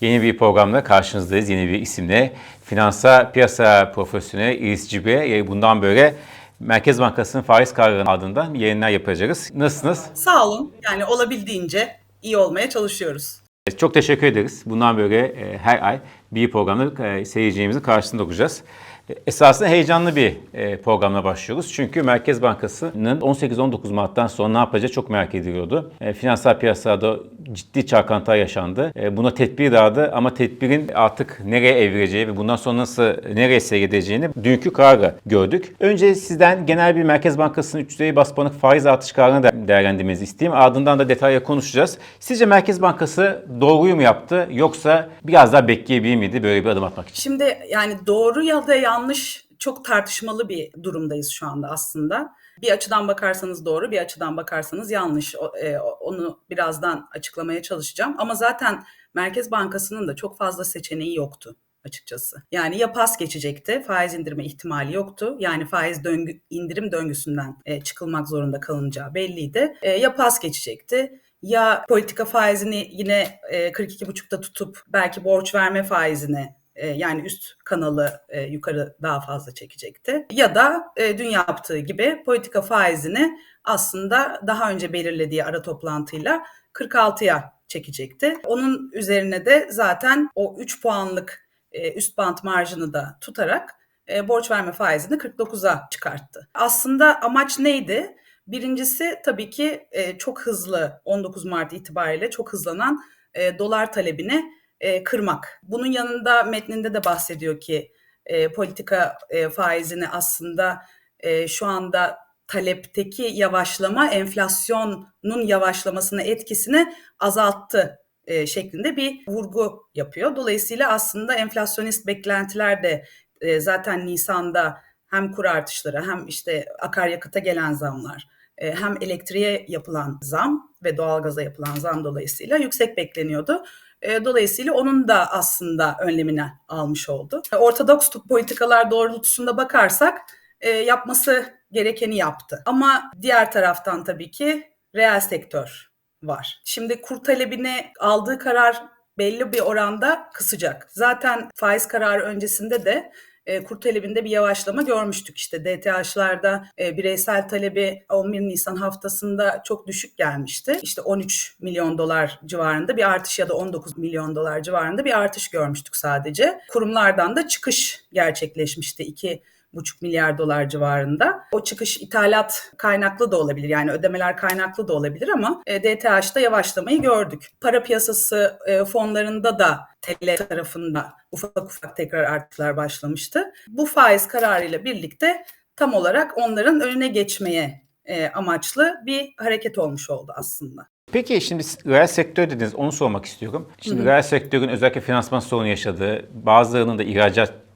Yeni bir programla karşınızdayız. Yeni bir isimle. Finansa piyasa profesyoneli İris Cibe. Bundan böyle Merkez Bankası'nın faiz kararı ardından yayınlar yapacağız. Nasılsınız? Sağ olun. Yani olabildiğince iyi olmaya çalışıyoruz. Çok teşekkür ederiz. Bundan böyle e, her ay bir programda e, seyircimizin karşısında olacağız. Esasında heyecanlı bir e, programla başlıyoruz. Çünkü Merkez Bankası'nın 18-19 Mart'tan sonra ne yapacağı çok merak ediliyordu. E, Finansal piyasada ciddi çalkantılar yaşandı. E, Buna tedbir dağıdı ama tedbirin artık nereye evrileceği ve bundan sonra nasıl nereye seyredeceğini dünkü kararı gördük. Önce sizden genel bir Merkez Bankası'nın 3 düzey bas faiz artış kararını değerlendirmenizi isteyeyim. Ardından da detaylı konuşacağız. Sizce Merkez Bankası doğruyu mu yaptı yoksa biraz daha bekleyebilir miydi böyle bir adım atmak için? Şimdi yani doğru ya da yanlış çok tartışmalı bir durumdayız şu anda aslında. Bir açıdan bakarsanız doğru, bir açıdan bakarsanız yanlış. E, Onu birazdan açıklamaya çalışacağım. Ama zaten Merkez Bankası'nın da çok fazla seçeneği yoktu açıkçası. Yani ya pas geçecekti, faiz indirme ihtimali yoktu. Yani faiz döngü, indirim döngüsünden e, çıkılmak zorunda kalınacağı belliydi. E, ya pas geçecekti ya politika faizini yine e, 42,5'ta tutup belki borç verme faizini e, yani üst kanalı e, yukarı daha fazla çekecekti. Ya da e, dün yaptığı gibi politika faizini aslında daha önce belirlediği ara toplantıyla 46'ya çekecekti. Onun üzerine de zaten o 3 puanlık e, üst bant marjını da tutarak e, borç verme faizini 49'a çıkarttı. Aslında amaç neydi? Birincisi tabii ki e, çok hızlı 19 Mart itibariyle çok hızlanan e, dolar talebini e, kırmak. Bunun yanında metninde de bahsediyor ki e, politika e, faizini aslında e, şu anda talepteki yavaşlama enflasyonun yavaşlamasına etkisini azalttı e, şeklinde bir vurgu yapıyor. Dolayısıyla aslında enflasyonist beklentiler de e, zaten Nisan'da hem kur artışları hem işte akaryakıta gelen zamlar e, hem elektriğe yapılan zam ve doğalgaza yapılan zam dolayısıyla yüksek bekleniyordu. E, Dolayısıyla onun da aslında önlemini almış oldu. E, Ortodoks politikalar doğrultusunda bakarsak e, yapması gerekeni yaptı. Ama diğer taraftan tabii ki reel sektör var. Şimdi kur talebini aldığı karar belli bir oranda kısacak. Zaten faiz kararı öncesinde de e, kur talebinde bir yavaşlama görmüştük. İşte DTH'larda e, bireysel talebi 11 Nisan haftasında çok düşük gelmişti. İşte 13 milyon dolar civarında bir artış ya da 19 milyon dolar civarında bir artış görmüştük sadece. Kurumlardan da çıkış gerçekleşmişti. 2 buçuk milyar dolar civarında. O çıkış ithalat kaynaklı da olabilir yani ödemeler kaynaklı da olabilir ama e, DTH'da yavaşlamayı gördük. Para piyasası e, fonlarında da TL tarafında ufak ufak tekrar artışlar başlamıştı. Bu faiz kararıyla birlikte tam olarak onların önüne geçmeye e, amaçlı bir hareket olmuş oldu aslında. Peki şimdi reel sektör dediniz onu sormak istiyorum. Şimdi reel sektörün özellikle finansman sorunu yaşadığı, bazılarının da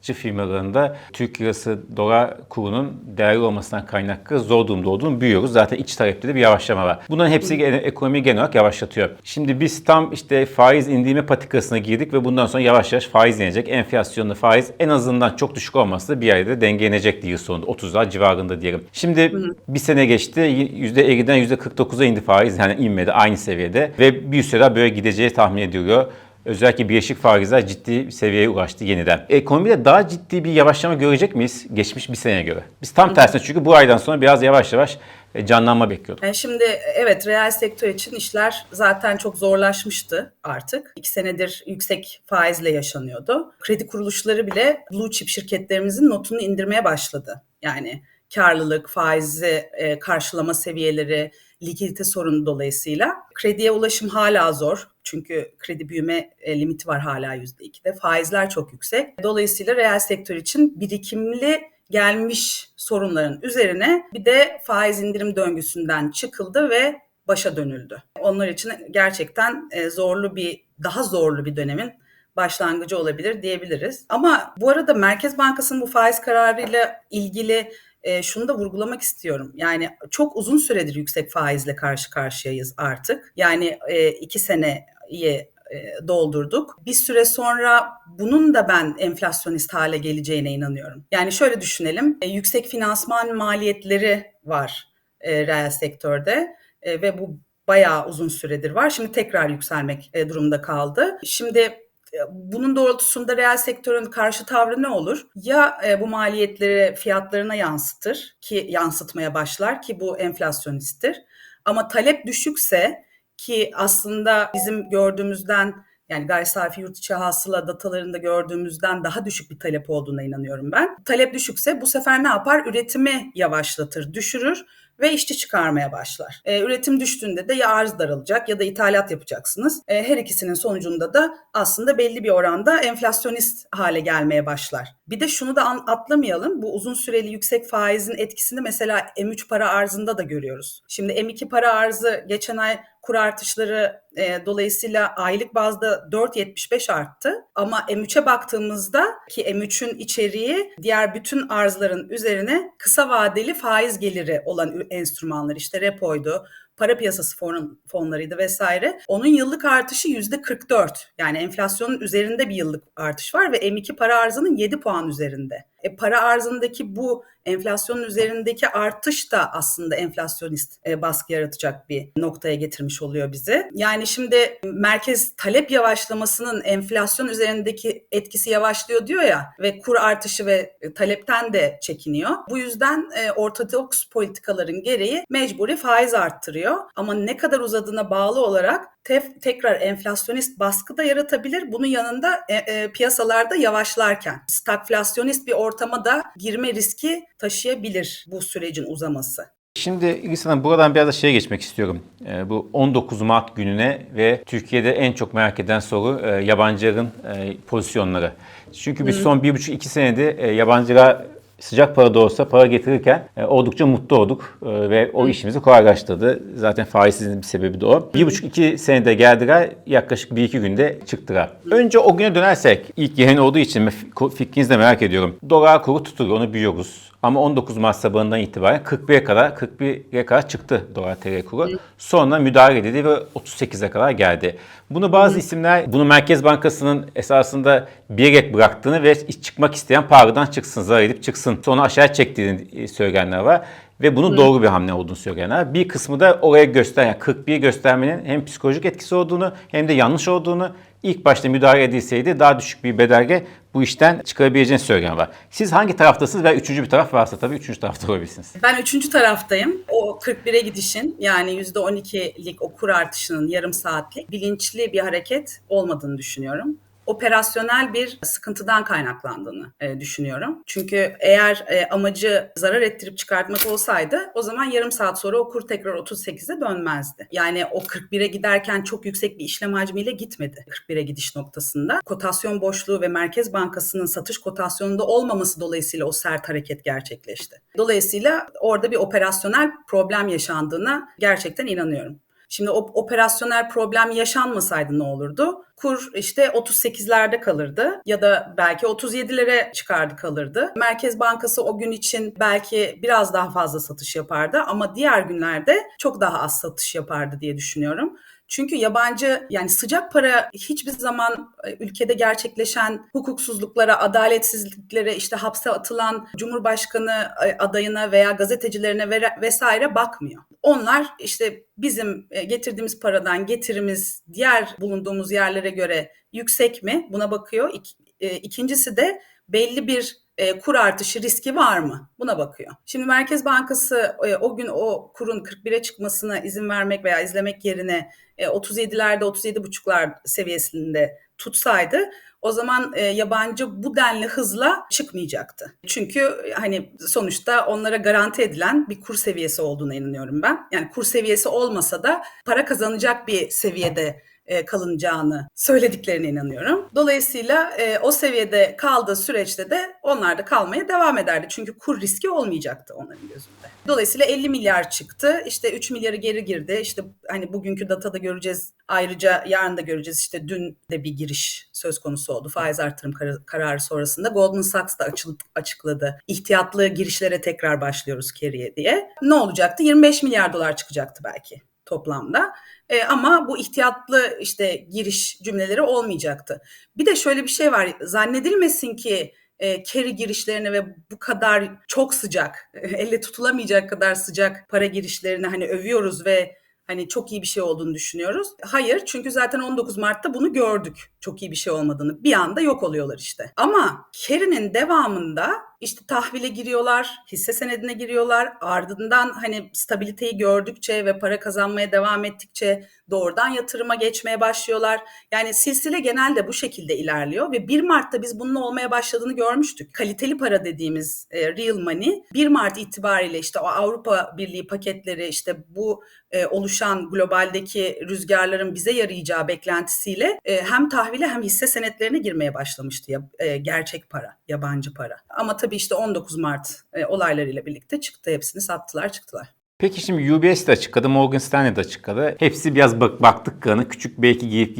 ihracatçı firmalarında Türk lirası dolar kurunun değerli olmasından kaynaklı zor durumda olduğunu biliyoruz. Zaten iç talepte de bir yavaşlama var. Bunların hepsi ekonomiyi genel olarak yavaşlatıyor. Şimdi biz tam işte faiz indirme patikasına girdik ve bundan sonra yavaş yavaş faiz inecek. Enflasyonlu faiz en azından çok düşük olması da bir yerde dengelenecek yıl sonunda. 30'lar civarında diyelim. Şimdi bir sene geçti. %50'den %49'a indi faiz. Yani inmedi aynı seviyede. Ve bir süre daha böyle gideceği tahmin ediliyor. Özellikle birleşik faizler ciddi seviyeye ulaştı yeniden. Ekonomide daha ciddi bir yavaşlama görecek miyiz geçmiş bir seneye göre? Biz tam tersine çünkü bu aydan sonra biraz yavaş yavaş e, canlanma bekliyorduk. Yani şimdi evet reel sektör için işler zaten çok zorlaşmıştı artık. İki senedir yüksek faizle yaşanıyordu. Kredi kuruluşları bile blue chip şirketlerimizin notunu indirmeye başladı. Yani karlılık, faizi e, karşılama seviyeleri, likidite sorunu dolayısıyla. Krediye ulaşım hala zor. Çünkü kredi büyüme e, limiti var hala %2'de. Faizler çok yüksek. Dolayısıyla reel sektör için birikimli gelmiş sorunların üzerine bir de faiz indirim döngüsünden çıkıldı ve başa dönüldü. Onlar için gerçekten e, zorlu bir, daha zorlu bir dönemin başlangıcı olabilir diyebiliriz. Ama bu arada Merkez Bankası'nın bu faiz kararıyla ilgili e, şunu da vurgulamak istiyorum. Yani çok uzun süredir yüksek faizle karşı karşıyayız artık. Yani e, iki seneyi e, doldurduk. Bir süre sonra bunun da ben enflasyonist hale geleceğine inanıyorum. Yani şöyle düşünelim. Yüksek finansman maliyetleri var reel sektörde ve bu bayağı uzun süredir var. Şimdi tekrar yükselmek durumda kaldı. Şimdi bunun doğrultusunda reel sektörün karşı tavrı ne olur? Ya e, bu maliyetleri fiyatlarına yansıtır ki yansıtmaya başlar ki bu enflasyonisttir. Ama talep düşükse ki aslında bizim gördüğümüzden yani gayri safi yurt içi hasıla datalarında gördüğümüzden daha düşük bir talep olduğuna inanıyorum ben. Talep düşükse bu sefer ne yapar? Üretimi yavaşlatır, düşürür ve işçi çıkarmaya başlar. E, üretim düştüğünde de ya arz daralacak ya da ithalat yapacaksınız. E, her ikisinin sonucunda da aslında belli bir oranda enflasyonist hale gelmeye başlar. Bir de şunu da atlamayalım. Bu uzun süreli yüksek faizin etkisini mesela M3 para arzında da görüyoruz. Şimdi M2 para arzı geçen ay kur artışları e, dolayısıyla aylık bazda 4.75 arttı. Ama M3'e baktığımızda ki M3'ün içeriği diğer bütün arzların üzerine kısa vadeli faiz geliri olan enstrümanlar işte repoydu, para piyasası fon, fonlarıydı vesaire. Onun yıllık artışı yüzde 44. Yani enflasyonun üzerinde bir yıllık artış var ve M2 para arzının 7 puan üzerinde. E, para arzındaki bu enflasyonun üzerindeki artış da aslında enflasyonist e, baskı yaratacak bir noktaya getirmiş oluyor bizi. Yani şimdi merkez talep yavaşlamasının enflasyon üzerindeki etkisi yavaşlıyor diyor ya ve kur artışı ve talepten de çekiniyor. Bu yüzden e, ortodoks politikaların gereği mecburi faiz arttırıyor. Ama ne kadar uzadığına bağlı olarak tef, tekrar enflasyonist baskı da yaratabilir. Bunun yanında e, e, piyasalarda yavaşlarken stagflasyonist bir ortama da girme riski taşıyabilir bu sürecin uzaması. Şimdi İlgis Hanım buradan biraz da şeye geçmek istiyorum. E, bu 19 Mart gününe ve Türkiye'de en çok merak eden soru e, yabancıların e, pozisyonları. Çünkü biz son 1,5-2 senede e, yabancılar sıcak para da olsa para getirirken e, oldukça mutlu olduk e, ve o işimizi kolaylaştırdı. Zaten faizsizliğin bir sebebi de o. Bir buçuk iki senede geldiler yaklaşık bir iki günde çıktılar. Önce o güne dönersek ilk yayın olduğu için fikrinizi de merak ediyorum. Dolar kuru tutuyor onu biliyoruz. Ama 19 Mart sabahından itibaren 41'e kadar 41'e kadar çıktı dolar TL kuru. Sonra müdahale edildi ve 38'e kadar geldi. Bunu bazı isimler bunu Merkez Bankası'nın esasında bilerek bıraktığını ve çıkmak isteyen paradan çıksın, zarar edip çıksın. Sonra aşağı çektiğini söyleyenler var. Ve bunun doğru bir hamle olduğunu söyleyenler. Bir kısmı da oraya gösteren, yani 41 göstermenin hem psikolojik etkisi olduğunu hem de yanlış olduğunu ilk başta müdahale edilseydi daha düşük bir bedelge bu işten çıkarabileceğini söyleyen var. Siz hangi taraftasınız ve üçüncü bir taraf varsa tabii üçüncü tarafta olabilirsiniz. Ben üçüncü taraftayım. O 41'e gidişin yani %12'lik o kur artışının yarım saatlik bilinçli bir hareket olmadığını düşünüyorum operasyonel bir sıkıntıdan kaynaklandığını e, düşünüyorum. Çünkü eğer e, amacı zarar ettirip çıkartmak olsaydı o zaman yarım saat sonra o kur tekrar 38'e dönmezdi. Yani o 41'e giderken çok yüksek bir işlem hacmiyle gitmedi 41'e gidiş noktasında. Kotasyon boşluğu ve Merkez Bankası'nın satış kotasyonunda olmaması dolayısıyla o sert hareket gerçekleşti. Dolayısıyla orada bir operasyonel problem yaşandığına gerçekten inanıyorum. Şimdi o operasyonel problem yaşanmasaydı ne olurdu? Kur işte 38'lerde kalırdı ya da belki 37'lere çıkardı kalırdı. Merkez Bankası o gün için belki biraz daha fazla satış yapardı ama diğer günlerde çok daha az satış yapardı diye düşünüyorum. Çünkü yabancı yani sıcak para hiçbir zaman e, ülkede gerçekleşen hukuksuzluklara, adaletsizliklere, işte hapse atılan Cumhurbaşkanı e, adayına veya gazetecilerine vesaire bakmıyor. Onlar işte bizim e, getirdiğimiz paradan getirimiz diğer bulunduğumuz yerlere göre yüksek mi buna bakıyor. İkincisi de belli bir e, kur artışı riski var mı? Buna bakıyor. Şimdi Merkez Bankası e, o gün o kurun 41'e çıkmasına izin vermek veya izlemek yerine e, 37'lerde 37,5'lar seviyesinde tutsaydı o zaman e, yabancı bu denli hızla çıkmayacaktı. Çünkü hani sonuçta onlara garanti edilen bir kur seviyesi olduğuna inanıyorum ben. Yani kur seviyesi olmasa da para kazanacak bir seviyede e, kalınacağını söylediklerine inanıyorum. Dolayısıyla e, o seviyede kaldığı süreçte de onlar da kalmaya devam ederdi. Çünkü kur riski olmayacaktı onların gözünde. Dolayısıyla 50 milyar çıktı. İşte 3 milyarı geri girdi. İşte hani bugünkü datada göreceğiz. Ayrıca yarın da göreceğiz. İşte dün de bir giriş söz konusu oldu. Faiz artırım kar- kararı sonrasında Goldman Sachs da açıkladı. İhtiyatlı girişlere tekrar başlıyoruz Kerry'e diye. Ne olacaktı? 25 milyar dolar çıkacaktı belki toplamda. E, ama bu ihtiyatlı işte giriş cümleleri olmayacaktı. Bir de şöyle bir şey var. Zannedilmesin ki e, carry girişlerine ve bu kadar çok sıcak, elle tutulamayacak kadar sıcak para girişlerini hani övüyoruz ve hani çok iyi bir şey olduğunu düşünüyoruz. Hayır çünkü zaten 19 Mart'ta bunu gördük. Çok iyi bir şey olmadığını. Bir anda yok oluyorlar işte. Ama Kerry'nin devamında işte tahvile giriyorlar, hisse senedine giriyorlar. Ardından hani stabiliteyi gördükçe ve para kazanmaya devam ettikçe doğrudan yatırıma geçmeye başlıyorlar. Yani silsile genelde bu şekilde ilerliyor ve 1 Mart'ta biz bunun olmaya başladığını görmüştük. Kaliteli para dediğimiz e, real money 1 Mart itibariyle işte o Avrupa Birliği paketleri işte bu e, oluşan globaldeki rüzgarların bize yarayacağı beklentisiyle e, hem tahvile hem hisse senetlerine girmeye başlamıştı ya, e, gerçek para, yabancı para. Ama tabii işte 19 Mart e, olaylarıyla birlikte çıktı hepsini sattılar çıktılar. Peki şimdi UBS de açıkladı, Morgan Stanley de açıkladı. Hepsi biraz bak, baktık kanı, küçük belki girip,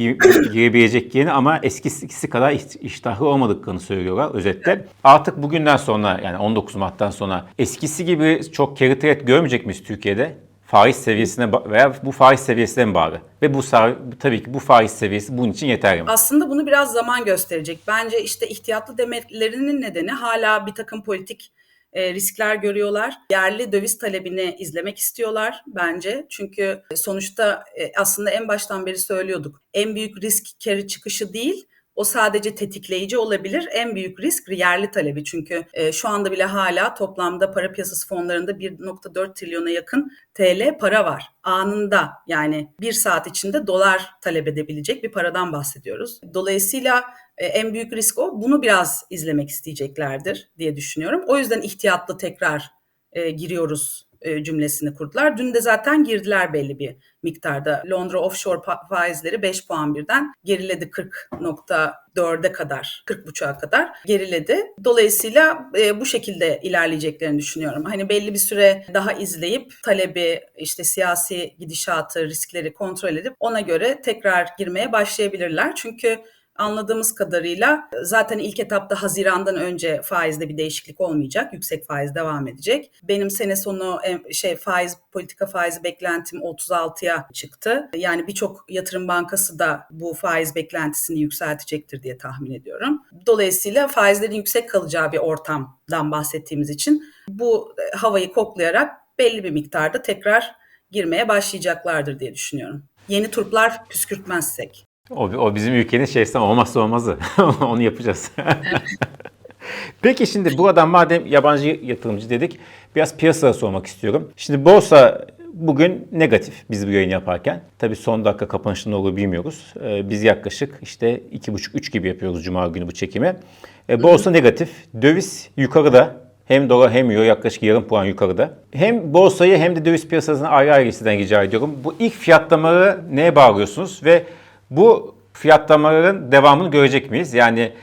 girebilecek yeni ama eskisi kadar iş- iştahlı olmadıklarını söylüyorlar özetle. Artık bugünden sonra yani 19 Mart'tan sonra eskisi gibi çok carry trade görmeyecek miyiz Türkiye'de? Faiz seviyesine veya bu faiz seviyesine bağlı? Ve bu tabii ki bu faiz seviyesi bunun için yeterli mi? Aslında bunu biraz zaman gösterecek. Bence işte ihtiyatlı demelerinin nedeni hala bir takım politik e, riskler görüyorlar. Yerli döviz talebini izlemek istiyorlar bence. Çünkü sonuçta e, aslında en baştan beri söylüyorduk. En büyük risk carry çıkışı değil, o sadece tetikleyici olabilir. En büyük risk yerli talebi çünkü e, şu anda bile hala toplamda para piyasası fonlarında 1.4 trilyona yakın TL para var. Anında yani bir saat içinde dolar talep edebilecek bir paradan bahsediyoruz. Dolayısıyla e, en büyük risk o. Bunu biraz izlemek isteyeceklerdir diye düşünüyorum. O yüzden ihtiyatlı tekrar e, giriyoruz cümlesini kurdular. Dün de zaten girdiler belli bir miktarda. Londra offshore faizleri 5 puan birden geriledi 40.4'e kadar, 40.5'a kadar geriledi. Dolayısıyla e, bu şekilde ilerleyeceklerini düşünüyorum. Hani belli bir süre daha izleyip talebi, işte siyasi gidişatı, riskleri kontrol edip ona göre tekrar girmeye başlayabilirler. Çünkü Anladığımız kadarıyla zaten ilk etapta Haziran'dan önce faizde bir değişiklik olmayacak. Yüksek faiz devam edecek. Benim sene sonu em, şey faiz politika faizi beklentim 36'ya çıktı. Yani birçok yatırım bankası da bu faiz beklentisini yükseltecektir diye tahmin ediyorum. Dolayısıyla faizlerin yüksek kalacağı bir ortamdan bahsettiğimiz için bu e, havayı koklayarak belli bir miktarda tekrar girmeye başlayacaklardır diye düşünüyorum. Yeni turplar püskürtmezsek. O, o bizim ülkenin şeysi olmazsa olmazı. Onu yapacağız. Peki şimdi buradan madem yabancı yatırımcı dedik biraz piyasaya sormak istiyorum. Şimdi borsa bugün negatif biz bu yayını yaparken. Tabii son dakika kapanışında olur bilmiyoruz. Ee, biz yaklaşık işte 2,5-3 gibi yapıyoruz Cuma günü bu çekimi. Ee, borsa negatif. Döviz yukarıda. Hem dolar hem euro yaklaşık yarım puan yukarıda. Hem borsayı hem de döviz piyasasını ayrı ayrı sizden rica ediyorum. Bu ilk fiyatlamaları neye bağlıyorsunuz ve bu fiyatlamaların devamını görecek miyiz? Yani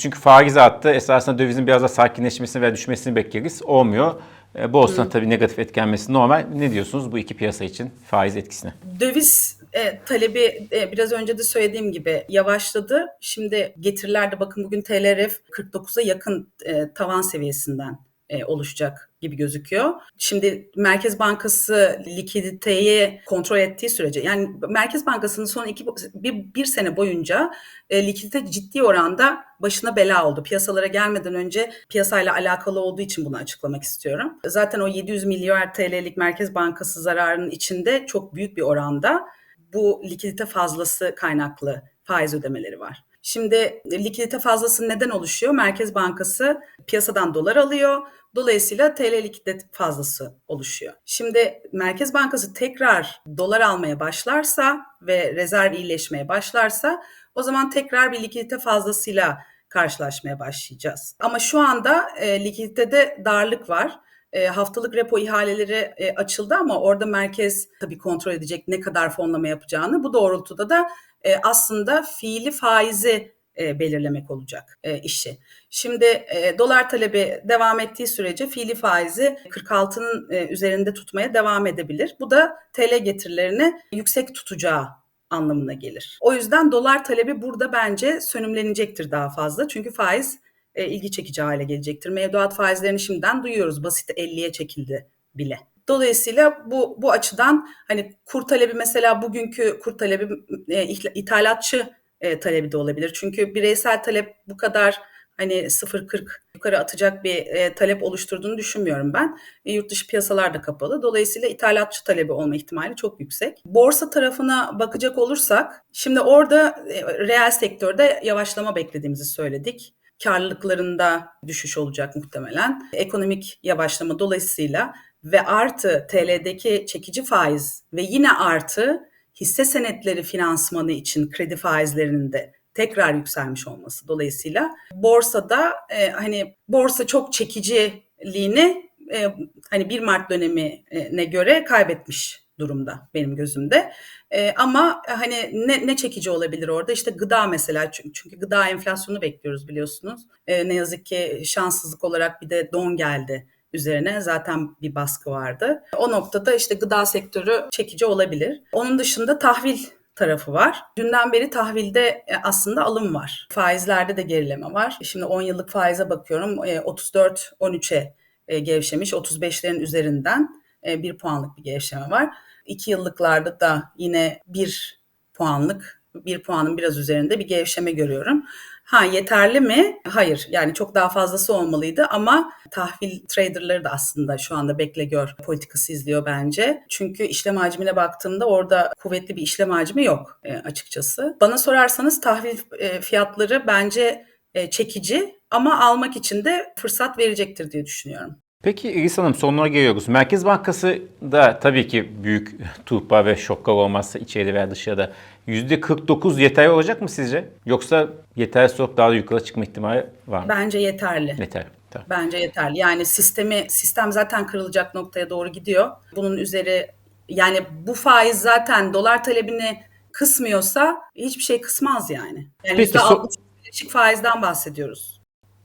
çünkü faiz arttı. Esasında dövizin biraz da sakinleşmesini veya düşmesini bekleriz. Olmuyor. E, Borsanın tabii negatif etkilenmesi normal. Ne diyorsunuz bu iki piyasa için faiz etkisine? Döviz e, talebi e, biraz önce de söylediğim gibi yavaşladı. Şimdi getirilerde bakın bugün TLRF 49'a yakın e, tavan seviyesinden e, oluşacak gibi gözüküyor. Şimdi Merkez Bankası likiditeyi kontrol ettiği sürece yani Merkez Bankası'nın son iki bir, bir sene boyunca e, likidite ciddi oranda başına bela oldu. Piyasalara gelmeden önce piyasayla alakalı olduğu için bunu açıklamak istiyorum. Zaten o 700 milyar TL'lik Merkez Bankası zararının içinde çok büyük bir oranda bu likidite fazlası kaynaklı faiz ödemeleri var. Şimdi likidite fazlası neden oluşuyor? Merkez Bankası piyasadan dolar alıyor. Dolayısıyla TL likidite fazlası oluşuyor. Şimdi Merkez Bankası tekrar dolar almaya başlarsa ve rezerv iyileşmeye başlarsa o zaman tekrar bir likidite fazlasıyla karşılaşmaya başlayacağız. Ama şu anda e, likiditede darlık var. E, haftalık repo ihaleleri e, açıldı ama orada merkez tabii kontrol edecek ne kadar fonlama yapacağını. Bu doğrultuda da e, aslında fiili faizi e, belirlemek olacak e, işi. Şimdi dolar talebi devam ettiği sürece fiili faizi 46'nın e, üzerinde tutmaya devam edebilir. Bu da TL getirilerini yüksek tutacağı anlamına gelir. O yüzden dolar talebi burada bence sönümlenecektir daha fazla. Çünkü faiz ilgi çekici hale gelecektir. Mevduat faizlerini şimdiden duyuyoruz. Basit 50'ye çekildi bile. Dolayısıyla bu bu açıdan hani kur talebi mesela bugünkü kur talebi e, ithalatçı e, talebi de olabilir. Çünkü bireysel talep bu kadar hani 0.40 yukarı atacak bir e, talep oluşturduğunu düşünmüyorum ben. E, yurt dışı piyasalar da kapalı. Dolayısıyla ithalatçı talebi olma ihtimali çok yüksek. Borsa tarafına bakacak olursak, şimdi orada e, reel sektörde yavaşlama beklediğimizi söyledik. Karlılıklarında düşüş olacak muhtemelen. Ekonomik yavaşlama dolayısıyla ve artı TL'deki çekici faiz ve yine artı hisse senetleri finansmanı için kredi faizlerinin de tekrar yükselmiş olması dolayısıyla borsada e, hani borsa çok çekiciliğini e, hani 1 Mart dönemine göre kaybetmiş durumda benim gözümde. E, ama hani ne, ne çekici olabilir orada? İşte gıda mesela çünkü, çünkü gıda enflasyonu bekliyoruz biliyorsunuz. E, ne yazık ki şanssızlık olarak bir de don geldi üzerine zaten bir baskı vardı. O noktada işte gıda sektörü çekici olabilir. Onun dışında tahvil tarafı var. Dünden beri tahvilde aslında alım var. Faizlerde de gerileme var. Şimdi 10 yıllık faize bakıyorum 34-13'e gevşemiş 35'lerin üzerinden bir puanlık bir gevşeme var. 2 yıllıklarda da yine bir puanlık, bir puanın biraz üzerinde bir gevşeme görüyorum. Ha yeterli mi? Hayır. Yani çok daha fazlası olmalıydı ama tahvil traderları da aslında şu anda bekle gör politikası izliyor bence. Çünkü işlem hacmine baktığımda orada kuvvetli bir işlem hacmi yok e, açıkçası. Bana sorarsanız tahvil e, fiyatları bence e, çekici ama almak için de fırsat verecektir diye düşünüyorum. Peki İris Hanım sonuna geliyoruz. Merkez Bankası da tabii ki büyük tuhpa ve şoklar olmazsa içeride veya dışarıda %49 yeterli olacak mı sizce? Yoksa yetersiz olup daha da yukarı çıkma ihtimali var mı? Bence yeterli. Yeterli. Tamam. Bence yeterli. Yani sistemi sistem zaten kırılacak noktaya doğru gidiyor. Bunun üzeri yani bu faiz zaten dolar talebini kısmıyorsa hiçbir şey kısmaz yani. Yani Peki, %60 so- faizden bahsediyoruz.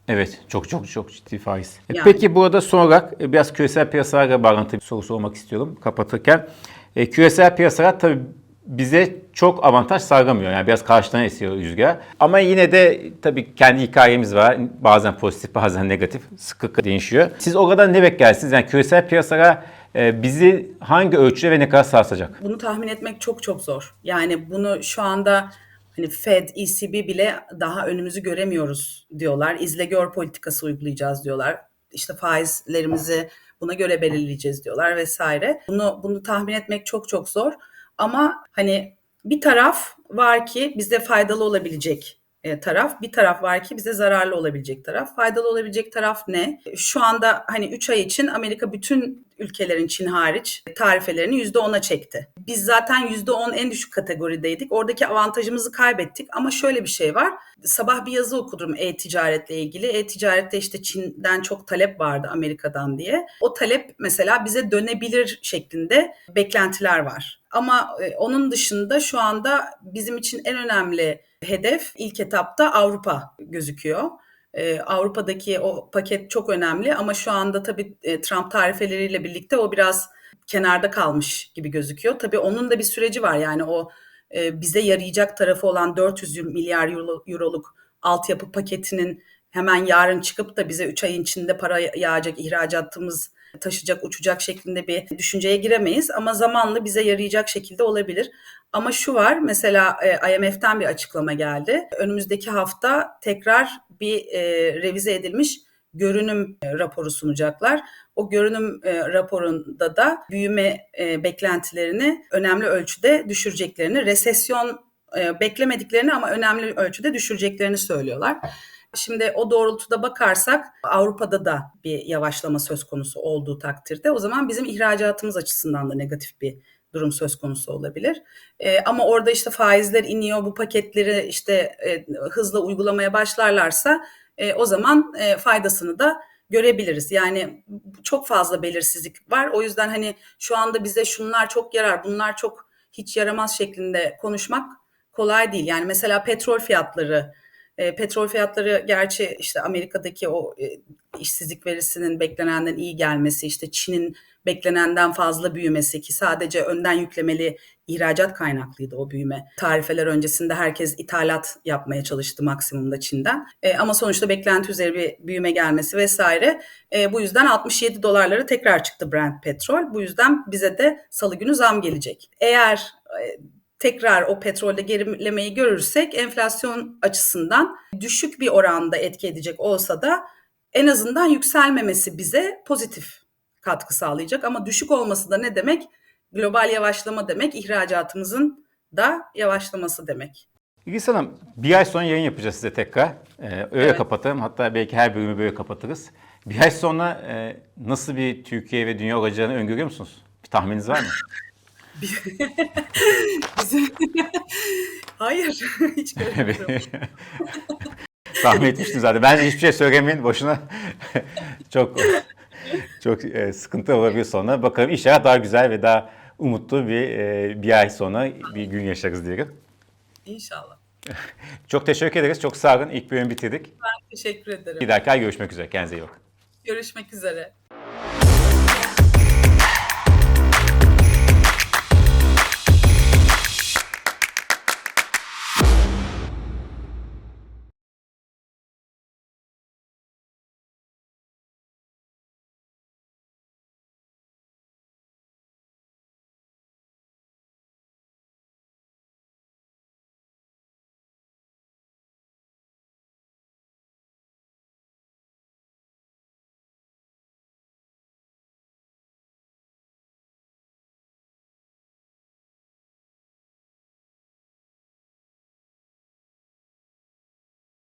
Evet, çok çok çok ciddi faiz. E, Yani. Peki burada son olarak e, biraz küresel piyasalarla bağlantılı bir soru sormak istiyorum kapatırken. E, küresel piyasalar tabii bize çok avantaj sağlamıyor. Yani biraz karşıdan esiyor rüzgar. Ama yine de tabii kendi hikayemiz var. Bazen pozitif bazen negatif. Sıklıkla değişiyor. Siz orada ne beklersiniz? Yani küresel piyasalar e, bizi hangi ölçüde ve ne kadar sarsacak? Bunu tahmin etmek çok çok zor. Yani bunu şu anda hani Fed, ECB bile daha önümüzü göremiyoruz diyorlar. İzle gör politikası uygulayacağız diyorlar. İşte faizlerimizi buna göre belirleyeceğiz diyorlar vesaire. Bunu bunu tahmin etmek çok çok zor. Ama hani bir taraf var ki bize faydalı olabilecek e, taraf, bir taraf var ki bize zararlı olabilecek taraf. Faydalı olabilecek taraf ne? Şu anda hani 3 ay için Amerika bütün ülkelerin Çin hariç tarifelerini %10'a çekti. Biz zaten %10 en düşük kategorideydik. Oradaki avantajımızı kaybettik ama şöyle bir şey var. Sabah bir yazı okudum e-ticaretle ilgili. E-ticarette işte Çin'den çok talep vardı Amerika'dan diye. O talep mesela bize dönebilir şeklinde beklentiler var. Ama e, onun dışında şu anda bizim için en önemli hedef ilk etapta Avrupa gözüküyor. Avrupa'daki o paket çok önemli ama şu anda tabii Trump tarifeleriyle birlikte o biraz kenarda kalmış gibi gözüküyor. Tabii onun da bir süreci var yani o bize yarayacak tarafı olan 400 milyar euro, euroluk altyapı paketinin hemen yarın çıkıp da bize 3 ayın içinde para yağacak ihracatımız taşıyacak, uçacak şeklinde bir düşünceye giremeyiz ama zamanla bize yarayacak şekilde olabilir. Ama şu var mesela e, IMF'den bir açıklama geldi. Önümüzdeki hafta tekrar bir e, revize edilmiş görünüm e, raporu sunacaklar. O görünüm raporunda da büyüme beklentilerini önemli ölçüde düşüreceklerini, resesyon beklemediklerini ama önemli ölçüde düşüreceklerini söylüyorlar. Şimdi o doğrultuda bakarsak Avrupa'da da bir yavaşlama söz konusu olduğu takdirde o zaman bizim ihracatımız açısından da negatif bir durum söz konusu olabilir. E, ama orada işte faizler iniyor, bu paketleri işte e, hızla uygulamaya başlarlarsa e, o zaman e, faydasını da görebiliriz. Yani çok fazla belirsizlik var. O yüzden hani şu anda bize şunlar çok yarar, bunlar çok hiç yaramaz şeklinde konuşmak kolay değil. Yani mesela petrol fiyatları e, petrol fiyatları gerçi işte Amerika'daki o e, işsizlik verisinin beklenenden iyi gelmesi, işte Çin'in beklenenden fazla büyümesi ki sadece önden yüklemeli ihracat kaynaklıydı o büyüme. Tarifeler öncesinde herkes ithalat yapmaya çalıştı maksimumda Çin'den. E, ama sonuçta beklenti üzeri bir büyüme gelmesi vesaire. E, bu yüzden 67 dolarları tekrar çıktı Brent petrol. Bu yüzden bize de salı günü zam gelecek. Eğer e, tekrar o petrolde gerilemeyi görürsek enflasyon açısından düşük bir oranda etki edecek olsa da en azından yükselmemesi bize pozitif katkı sağlayacak. Ama düşük olması da ne demek? Global yavaşlama demek, ihracatımızın da yavaşlaması demek. İlgis Hanım, bir ay sonra yayın yapacağız size tekrar. Ee, öyle Evet. kapatalım. Hatta belki her bölümü böyle kapatırız. Bir ay sonra e, nasıl bir Türkiye ve dünya olacağını öngörüyor musunuz? Bir tahmininiz var mı? Bizim... Hayır, hiç görmüyorum. Tahmin etmiştim zaten. Bence hiçbir şey söylemeyin. Boşuna çok çok e, sıkıntı olabilir sonra. Bakalım inşallah daha güzel ve daha umutlu bir e, bir ay sonra bir gün yaşarız diyelim. İnşallah. Çok teşekkür ederiz. Çok sağ olun. İlk bölümü bitirdik. Teşekkür ederim. Bir dahaki ay görüşmek üzere. Kendinize iyi bakın. Görüşmek üzere.